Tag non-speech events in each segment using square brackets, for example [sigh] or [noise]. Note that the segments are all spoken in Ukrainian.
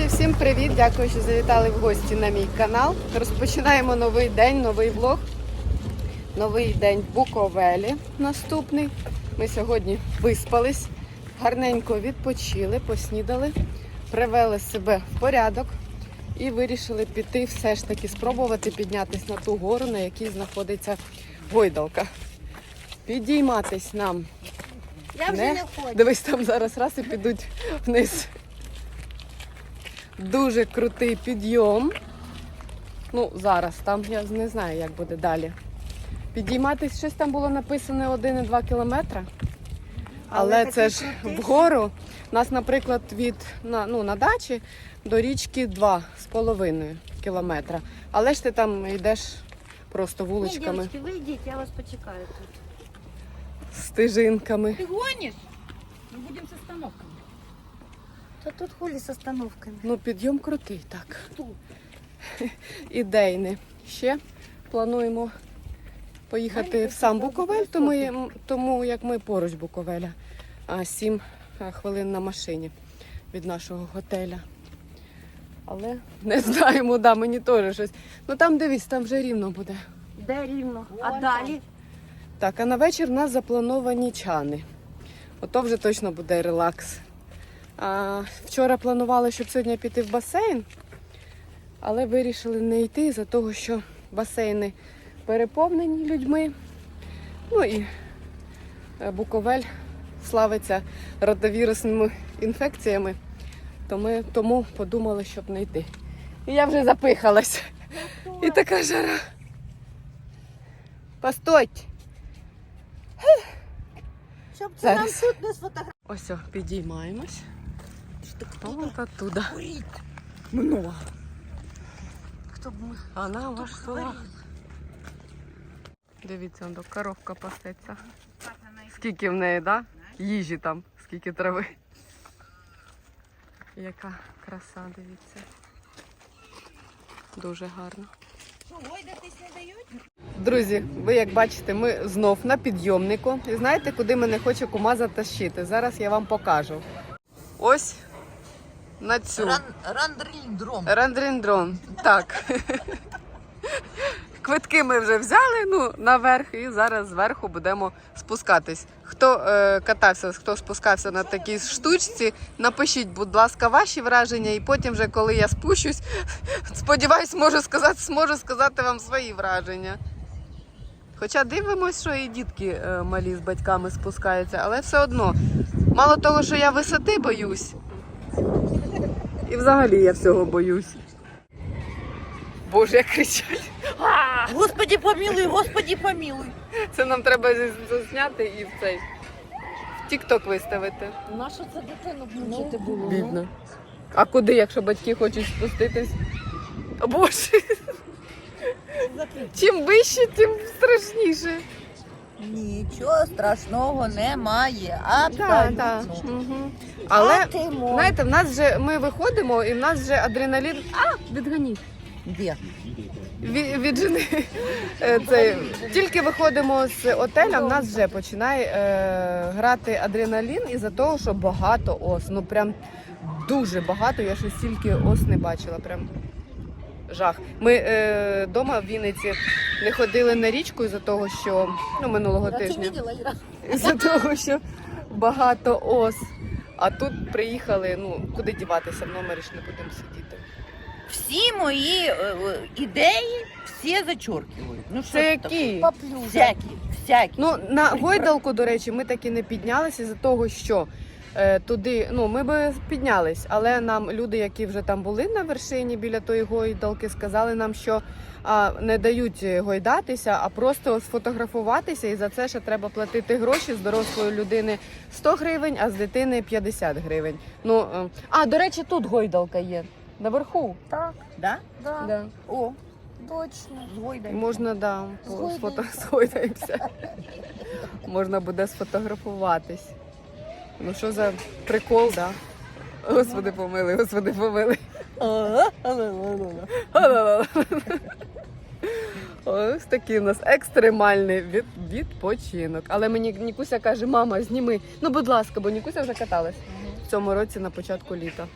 Друзі, всім привіт! Дякую, що завітали в гості на мій канал. Розпочинаємо новий день, новий влог. Новий день в Буковелі наступний. Ми сьогодні виспались, гарненько відпочили, поснідали, привели себе в порядок і вирішили піти все ж таки спробувати піднятися на ту гору, на якій знаходиться гойдалка. Підійматись нам. Я вже Не. не хочу. Дивись, там зараз раз і підуть вниз. Дуже крутий підйом. Ну, зараз там я не знаю, як буде далі. Підійматись щось там було написано 1,2 кілометра. Але, Але це ж крутий. вгору. У нас, наприклад, від на, ну, на дачі до річки 2,5 кілометра. Але ж ти там йдеш просто Ні, вуличками, дівчатки, ви йдіть, я вас почекаю тут. стежинками. Ты гонишь? Мы будем с остановками. Та тут хулі з остановками. Ну, підйом крутий, так. Тут. ідейне. Ще плануємо поїхати в сам Буковель, тому, тому як ми поруч Буковеля, а 7 хвилин на машині від нашого готеля. Але не знаємо, да, мені теж щось. Ну там дивись, там вже рівно буде. Де рівно? А Вон далі? Так, а на вечір в нас заплановані чани. Ото вже точно буде релакс. Вчора планували, щоб сьогодні піти в басейн, але вирішили не йти за того, що басейни переповнені людьми. Ну і е, Буковель славиться ротовірусними інфекціями, то ми тому подумали, щоб не йти. І я вже запихалась. І така жара. Постойте! Щоб це нам тут не сфотографувати. Ось, о, підіймаємось. Що А от оттуда. курить? Много. Хто б ми? А на ваш. Дивіться, он до коровка пасеться. Скільки в неї, да? Їжі там, скільки трави. Яка краса, дивіться. Дуже гарно. Друзі, ви як бачите, ми знов на підйомнику. І знаєте, куди мене хоче кума затащити? Зараз я вам покажу. Ось на цю. Рандриндром. Рандріндрон. Так. Квитки ми вже взяли ну, наверх і зараз зверху будемо спускатись. Хто е, катався, хто спускався на такій штучці, напишіть, будь ласка, ваші враження, і потім, вже, коли я спущусь, сподіваюсь, можу сказати, зможу сказати вам свої враження. Хоча дивимось, що і дітки е, малі з батьками спускаються, але все одно, мало того, що я висоти боюсь, і взагалі я всього боюсь. Боже, як кричать. Господи помилуй, Господи помилуй. Це нам треба засняти і в цей в Тік-Ток виставити. Наша це дитину мучити було. Бідно. А куди, якщо батьки хочуть спуститись? О, Боже. Чим вище, тим страшніше. Нічого страшного немає. Так, так. Абсолютно. Угу. Але А ти знаєте, в нас вже ми виходимо і в нас вже адреналін. А, відганіть. Де? Від, віджени. Е, Це, тільки виходимо з отеля, в нас вже починає е, грати адреналін із-за того, що багато ос. Ну прям дуже багато. Я ще стільки ос не бачила. Прям жах. Ми е, вдома в Вінниці не ходили на річку із-за того, що ну, минулого Я тижня. Із-за того, що багато ос. А тут приїхали, ну куди діватися, в номері ж не будемо сидіти. Всі мої е, е, ідеї всі зачоркивають. Ну що Це таке? які? Всякі, всякі. Ну, на гойдалку, до речі, ми таки не піднялися з-за того, що туди, ну, ми би піднялись, але нам люди, які вже там були на вершині біля тої гойдалки, сказали нам, що а, не дають гойдатися, а просто сфотографуватися, і за це ще треба платити гроші з дорослої людини 100 гривень, а з дитини 50 гривень. Ну, е, а, до речі, тут гойдалка є. Наверху. Так, Да? да, Да. О, точно. Можна, да, сфото- [laughs] згойдаємося. Можна буде сфотографуватись. Ну що за прикол, да? Господи помили, господи помили. Ось такий у нас екстремальний від, відпочинок. Але мені Нікуся каже, мама, зніми. Ну, будь ласка, бо Нікуся вже каталась в цьому році на початку літа.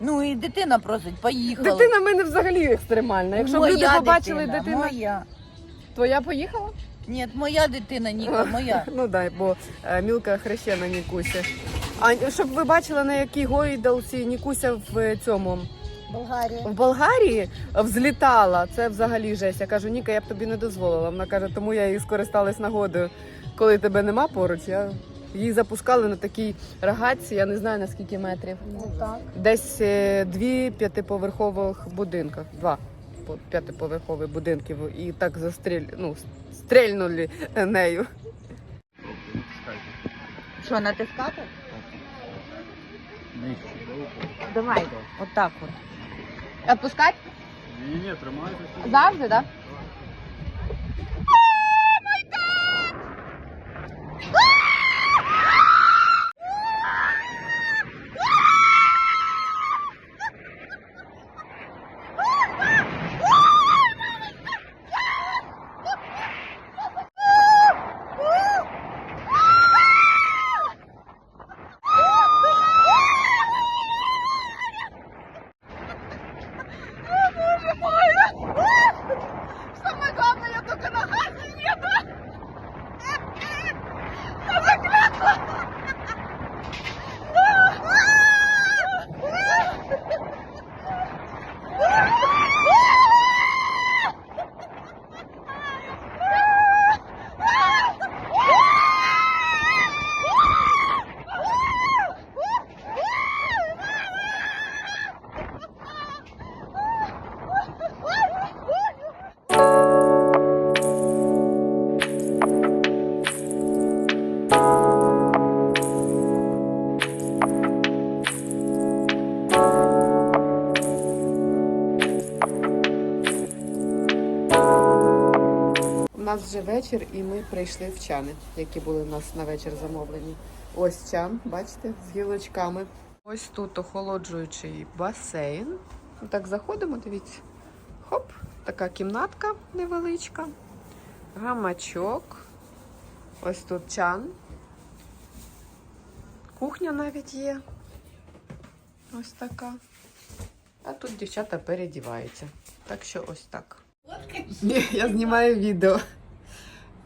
Ну і дитина просить, поїхала. Дитина в мене взагалі екстремальна. Якщо б люди побачили дитина, дитину, Моя. твоя поїхала? Ні, моя дитина, Ніка, [laughs] моя. Ну дай, бо е, мілка хрещена Нікуся. А щоб ви бачили, на якій гойдалці Нікуся в цьому Болгарія. в Болгарії взлітала. Це взагалі жесть. Я кажу, Ніка, я б тобі не дозволила. Вона каже, тому я і скористалась нагодою. Коли тебе нема поруч, я її запускали на такій рогатці, я не знаю на скільки метрів. Ну так. Десь е, дві п'ятиповерхових будинках. Два по- п'ятиповерхові будинків. І так застріль... ну, стрельнули нею. Що, натискати? Давай, отак от. Отпускать? Ні, ні, тримайся. Завжди, так? Самое нас вже вечір, і ми прийшли в чани, які були у нас на вечір замовлені. Ось чан, бачите, з гілочками. Ось тут охолоджуючий басейн. Так заходимо, дивіться. Хоп, така кімнатка невеличка. Гамачок. Ось тут чан. Кухня навіть є. Ось така. А тут дівчата передіваються. Так що ось так. Ні, я знімаю відео.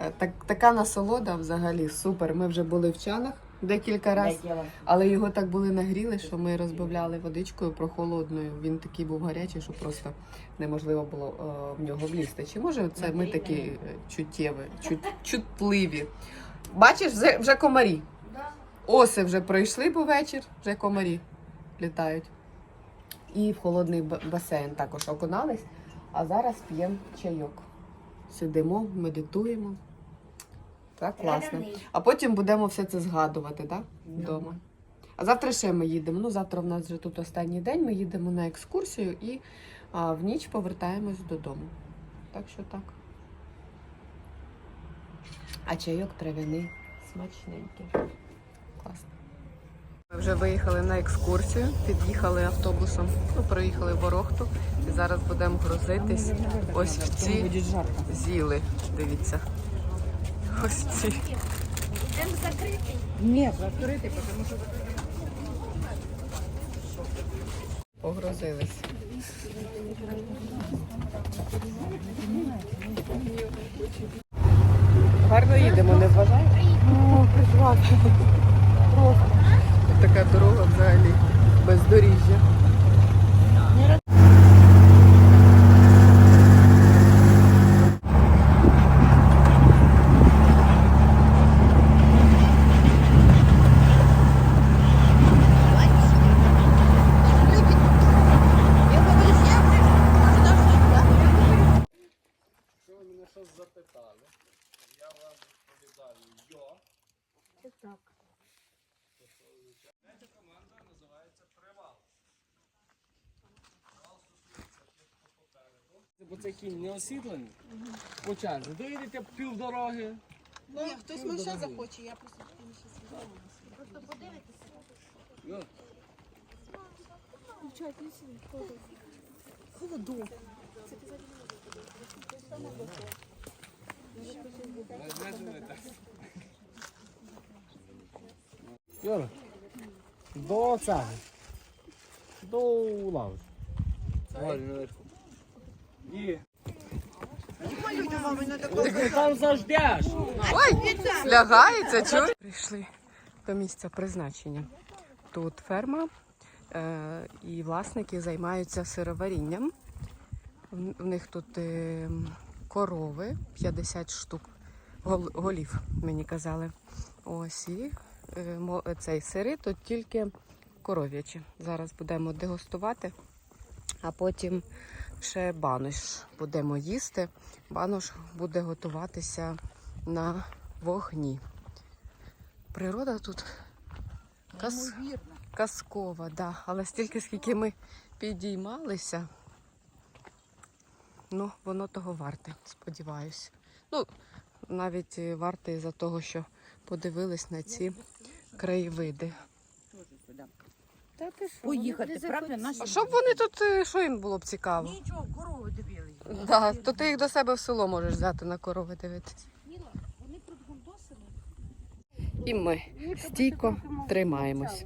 Е, Так, така насолода взагалі супер. Ми вже були в чанах декілька разів, але його так були нагріли, що ми розбавляли водичкою прохолодною. Він такий був гарячий, що просто неможливо було е, в нього влізти. Чи може це ми такі е, чуттєві, чут, чутливі? Бачиш, вже, вже комарі. Оси вже пройшли по вечір, вже комарі літають. І в холодний басейн також окунались. А зараз п'ємо чайок. Сидимо, медитуємо. Так, класно. А потім будемо все це згадувати, так? Вдома. А завтра ще ми їдемо. Ну, завтра в нас вже тут останній день. Ми їдемо на екскурсію і а, в ніч повертаємось додому. Так що так. А чайок трав'яний смачненький. Ми вже виїхали на екскурсію, під'їхали автобусом, ну, проїхали Ворохту і зараз будемо грузитись ось в ці зіли. Дивіться. Ось ці. Там закритий. Погрузились. Гарно їдемо, не вважаєш? О, прекрасно. Просто. Така дорога взагалі бездоріжжя. Якщо ви мене щось запитали, я вам відповідаю йо. Третя команда називається Привал. Привал стосується тих, попереду. Бо цей кінь не освітлений. По черзі. Доїдете пів дороги. Ну, хтось лише захоче, я просто ще сказати. Просто подивитися. Ну, Холодок. Юра, до цього. до лавки. Є. Ти там заждеш. Ой, лягається, чуєш? Прийшли до місця призначення. Тут ферма, е, і власники займаються сироварінням. В них тут е, корови 50 штук гол- голів, мені казали. Ось і цей сири тут тільки коров'ячі. Зараз будемо дегустувати, а потім ще банош будемо їсти. Банош буде готуватися на вогні. Природа тут кас... казкова, да. але стільки, скільки ми підіймалися, ну, воно того варте, сподіваюся. Ну, навіть і варте із-за того, що подивились на ці краєвиди. Поїхати, правда? А щоб вони тут, е, що їм було б цікаво? Нічого, корови дивились. Да, то ти їх до себе в село можеш взяти на корови дивитися. І ми стійко тримаємось.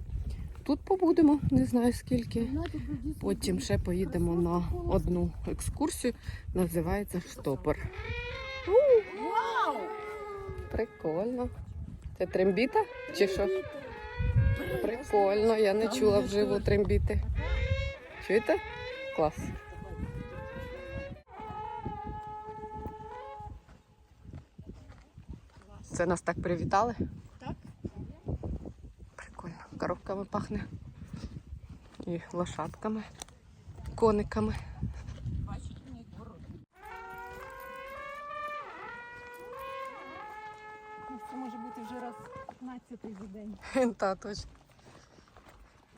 Тут побудемо, не знаю скільки. Потім ще поїдемо на одну екскурсію. Називається Штопор. Вау! Прикольно. Це трембіта чи що? Прикольно, я не чула вживу трембіти. Чуєте? Клас. Це нас так привітали? Так. Прикольно. Коробками пахне. І лошадками, кониками. 15 за день. [laughs] Та точно.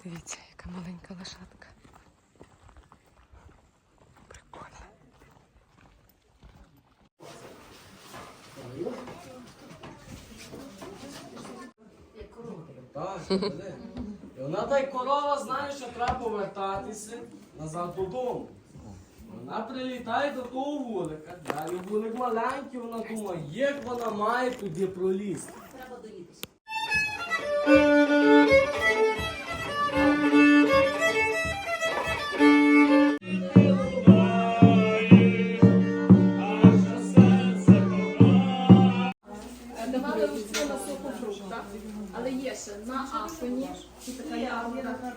Дивіться, яка маленька лошадка. Прикольно. Так. І вона та й корова знає, що треба повертатися назад додому. Вона прилітає до того вулика. Далі вулик маленький, вона думає, як вона має туди пролізти. Давали на але є ще на афоні і така ярмарка.